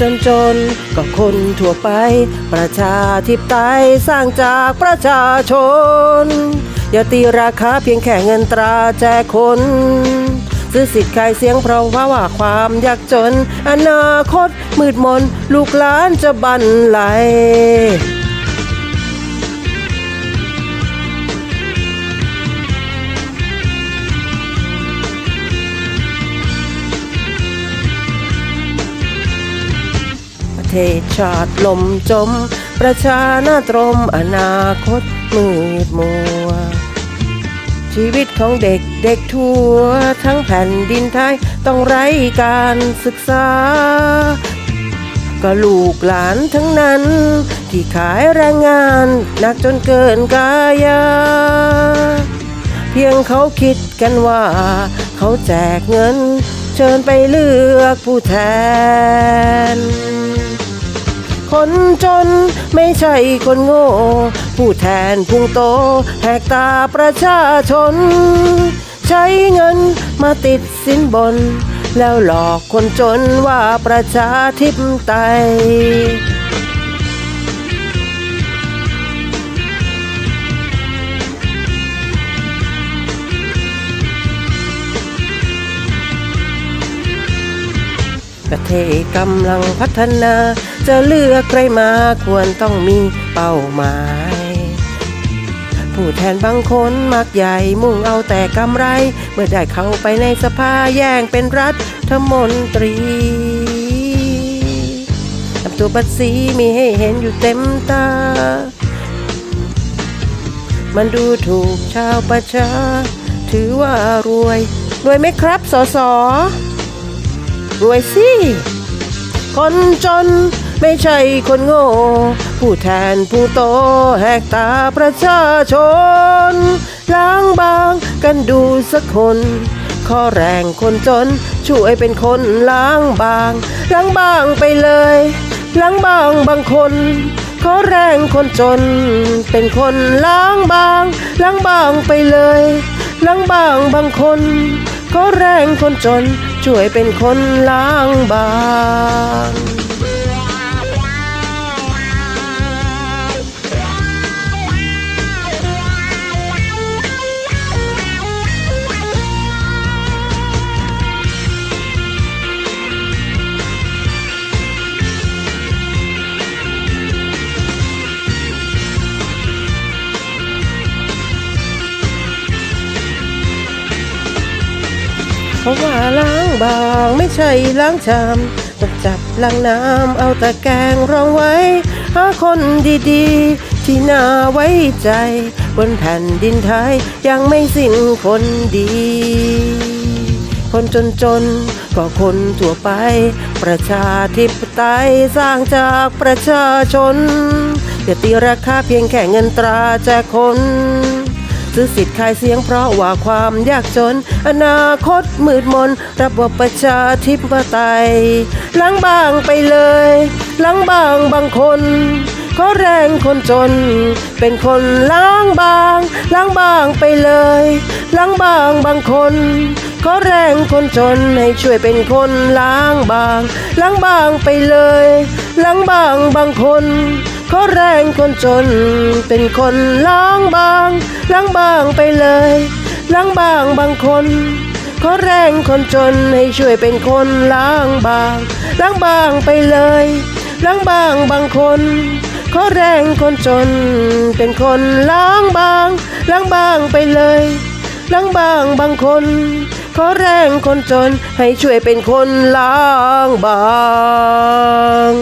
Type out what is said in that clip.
จนจนก็คนทั่วไป ประชาธิปไตยสร้างจากประชาชน อย่าตีราคาเพียงแค่เงินตราแจกคนซื้อสิทธิ์ขายเสียงเพราะว่าว่าความยากจน อนาคตมืดมน ลูกหลานจะบันไหล ทศชาติลมจม ประชาหน้าตรมอนาคตมืดมัว ชีวิตของเด็กเด็กทั่ว ทั้งแผ่นดินไทยต้องไร้การศึกษา ก็ลูกหลานทั้งนั้น ที่ขายแรงงานหนักจนเกินกายา เพียงเขาคิดกันว่า เขาแจกเงินเชิญไปเลือกผู้แทน คนจนไม่ใช่คนโง่ ผู้แทนพุงโต แหกตาประชาชน ใช้เงินมาติดสินบน แล้วหลอกคนจนว่าประชาธิปไตย ประเทศกำลังพัฒนา จะเลือกใครมาควรต้องมีเป้าหมาย ผู้แทนบางคนมักใหญ่มุ่งเอาแต่กำไร เมื่อได้เข้าไปในสภาแย่งเป็นรัฐมนตรีทำตัวบัตรสีมีให้เห็นอยู่เต็มตา มันดูถูกชาวประชา ถือว่ารวย รวยไหมครับสอสอ รวยสิ คนจนไม่ใช่คนโง่ ผู้แทนผู้โตแหกตาประชาชน ล้างบางกันดูสักคนข้อแรงคนจน ช่วยเป็นคนล้างบาง ล้างบางไปเลย ล้างบางบางคนขอแรงคนจน เป็นคนล้างบาง ล้างบางไปเลย ล้างบางบางคนขอแรงคนจน ช่วยเป็นคนล้างบางเพราะว่าล้า บางไม่ใช่ล้างชามต้องจับล้างน้ำเอาตะแกรงรองไว้ หาคนดีๆ ที่น่าไว้ใจ บนแผ่นดินไทยยังไม่สิ้นคนดี คนจนจนๆก็คนทั่วไป ประชาธิปไตยสร้างจากประชาชนอย่าตีราคาเพียงแค่เงินตราแจกคน ซื้อสิทธิ์ขายเสียงเพราะว่าความยากจน อนาคตมืดมน ระบบประชาธิปไตยล้างบางไปเลยล้างบางบางคนขอแรงคนจน เป็นคนล้างบาง ล้างบางไปเลยล้างบางบางคนขอแรงคนจนให้ช่วยเป็นคนล้างบาง ล้างบางไปเลยล้างบางบางคน ขอแรงคนจน เป็นคนล้างบางล้างบางไปเลยล้างบางบางคนขอแรงคนจนให้ช่วยเป็นคนล้างบางล้างบางไปเลยล้างบางบางคนขอแรงคนจน เป็นคนล้างบางล้างบางไปเลยล้างบางบางคนขอแรงคนจนให้ช่วยเป็นคนล้างบาง